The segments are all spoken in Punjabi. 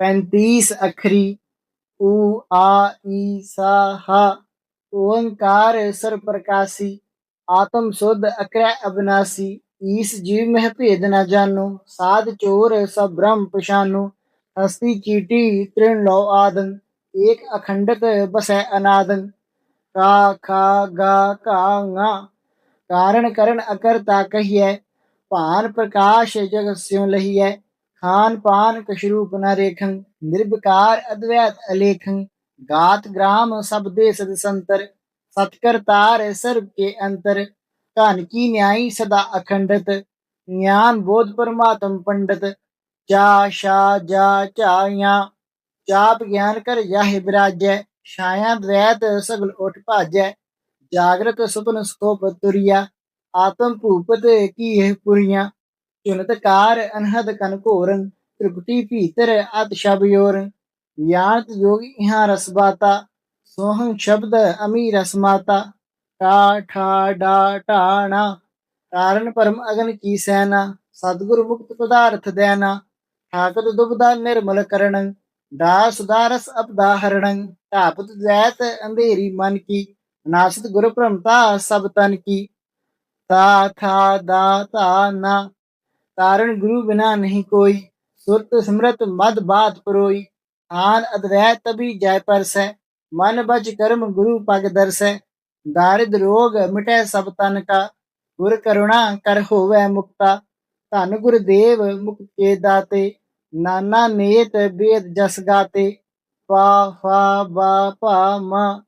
35 ਅਖਰੀ ਊ ਆ, ਈ, ਸਾ, ਹ, ਓੰਕਾਰ ਸਰ ਪ੍ਰਕਾਸ਼ੀ ਆਤਮ ਸੁਧ ਅਕਰੈ ਅਬਨਾਸੀ, ਈਸ ਜੀਵ ਮਹਿ ਭੇਦ ਨਾ ਜਾਣੋ, ਸਾਧ ਚੋਰ ਸਭ ਬ੍ਰਹਮ ਪਛਾਨੋ, ਹਸਤੀ ਚੀਟੀ ਤ੍ਰਿਣ ਲੋ ਆਦਨ, ਏਕ ਅਖੰਡਤ ਬਸੈ ਅਨਾਦਨ ਕਾ ਖਾ, ਗਾ ਕਾ ਗਾ, ਕਾਰਣ ਕਰਨ ਅਕਰਤਾ ਕਹੀਐ, ਭਾਨ ਪ੍ਰਕਾਸ਼ ਜਗ ਸਿਉ ਲਹੀਐ ਖਾਨ ਪਾਨ ਕਸ਼ਰੂਪ ਨ ਰੇਖੰ ਨਿਰਭਕਾਰ ਅਦਵੈਤ ਅਲੇਖੰ, ਗਾਤ ਗ੍ਰਾਮ ਸਭ ਦੇ ਸਦ ਸੰਤਰ ਸਤ ਕਰਤਾਰ ਸਰਬ ਕੇ ਅੰਤਰ, ਧਨ ਕੀ ਨਿਆਈ ਸਦਾ ਅਖੰਡਤ, ਗਿਆਨ ਬੋਧ ਪਰਮਾਤਮ ਪੰਡਤ ਚਾ ਸ਼ਾ ਜਾ ਝਾਇਆ ਜਾਪ ਗਿਆਨ ਕਰ ਜਾਹਿ ਬਿਰਾਜੈ, ਛਾਇਆ ਦ્વੈਤ ਸਗਲ ਉਠ ਭਾਜੈ, ਜਾਗਰਤ ਸੁਪਨ ਸਕੋਪ ਤੁਰਿਆ, ਆਤਮ ਭੂਪਤ ਕੀ ਹੈ ਪੁਰੀਆਂ ਚੁਨਤ ਅਨਹਦ ਕਨ ਘੋਰਨ ਤ੍ਰਿਪਟੀ ਭੀਤਰ ਅਤ ਸ਼ਬਯੋਰ ਗਿਆਨਤ ਯੋਗੀ ਇਹਾਂ ਰਸਬਾਤਾ ਸੋਹੰ ਸ਼ਬਦ ਅਮੀ ਰਸਮਾਤਾ ਟਾ ਠਾ ਡਾ ਟਾਣਾ ਕਾਰਨ ਪਰਮ ਅਗਨ ਕੀ ਸੈਨਾ, ਸਤਿਗੁਰ ਮੁਕਤ ਪਦਾਰਥ ਦੇਨਾ। ਠਾਕਤ ਦੁਬਦਾ ਨਿਰਮਲ ਕਰਣੰ ਦਾ ਸੁਦਾਰਸ ਅਪਦਾ ਹਰਣੰ। ਧਾਪਤ ਜੈਤ ਅੰਧੇਰੀ ਮਨ ਕੀ ਨਾਸਤ ਗੁਰ ਭ੍ਰਮਤਾ ਸਭ ਤਨ ਕੀ। ਤਾ ਥਾ ਦਾ, ਤਾ ਨਾ ਤਾਰਨ ਗੁਰੂ ਬਿਨਾ ਨਹੀਂ ਕੋਈ। ਸੁਰਤ ਸਿਮਰਤ ਮਦ ਬਾਤ ਪਰੋਈ। ਆਨ ਅਦਵੈਤ ਤਬੀ ਜੈ ਪਰਸੈ। ਮਨ ਬਚ ਕਰਮ ਗੁਰੂ ਪਗ ਦਰਸੈ। ਦਾਰਿਦ ਰੋਗ ਮਿਟੈ ਸਭ ਤਨ ਕਾ। ਗੁਰ ਕਰੁਣਾ ਕਰ ਹੋਵੈ ਮੁਕਤਾ। ਧੰਨ ਗੁਰ ਮੁਕਤ ਕੇ ਦਾਤੇ। ਨਾਨਾ ਨੇਤ ਬੇਦ ਜਸ ਗਾਤੇ। ਪਾ, ਫਾ, ਬਾ, ਭਾ, ਮਾ।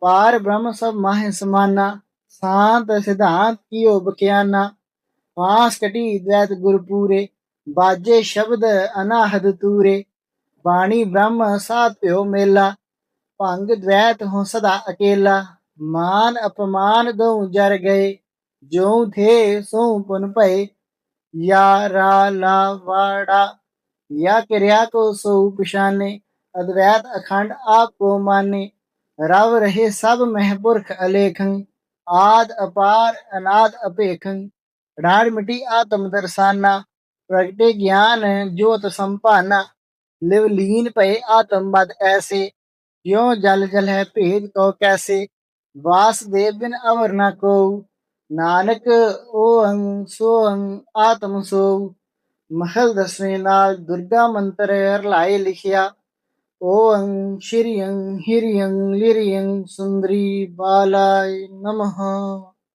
ਪਾਰ ਬ੍ਰਹਮ ਸਭ ਮਾਹਿ ਸਮਾਨਾ। ਸ਼ਾਂਤ ਸਿਧਾਂਤ ਕੀਓ ਬਕਿਆਨਾ ਪਾਸ ਕਟੀ ਦੈਤ ਗੁਰਪੂਰੇ ਬਾਜੇ ਸ਼ਬਦ ਅਨਾਹਦ ਤੂਰੇ। ਬਾਣੀ ਬ੍ਰਹਮ ਸਾਧ ਭਿਓ ਮੇਲਾ, ਭੰਗ ਦ્વੈਤ ਹੋ ਸਦਾ ਅਕੇਲਾ। ਮਾਨ ਅਪਮਾਨ ਦੋ ਜਰ ਗਏ ਜੋ ਥੇ ਸੋ ਪੁਨ ਭਏ। ਯਾ ਰਾ ਲਾ ਵਾੜਾ, ਯਾ ਕਿਰਿਆ ਕੋ ਸੋ ਪਛਾਨੇ, ਅਦਵੈਤ ਅਖੰਡ ਆਪ ਕੋ ਮਾਨੇ। ਰਵ ਰਹੇ ਸਭ ਮਹਿਪੁਰਖ ਅਲੇਖੰ, ਆਦ ਅਪਾਰ ਅਨਾਦ ਅਪੇਖੰ। ઢાળ મીઠી आत्म दर्शाना, प्रगटे ज्ञान ज्योत संपाना लिव लीन पहे आत्मबद ऐसे। यो जल जल है भेद को कैसे? वास वासदेव बिन अवर न को। नानक ओहं सोहं आत्म सो। महल दसवें नाल दुर्गा मंत्र हरलाए लिखिया। ओहं श्रियं हिरियं लिरियं सुंदरी बालाय नमः।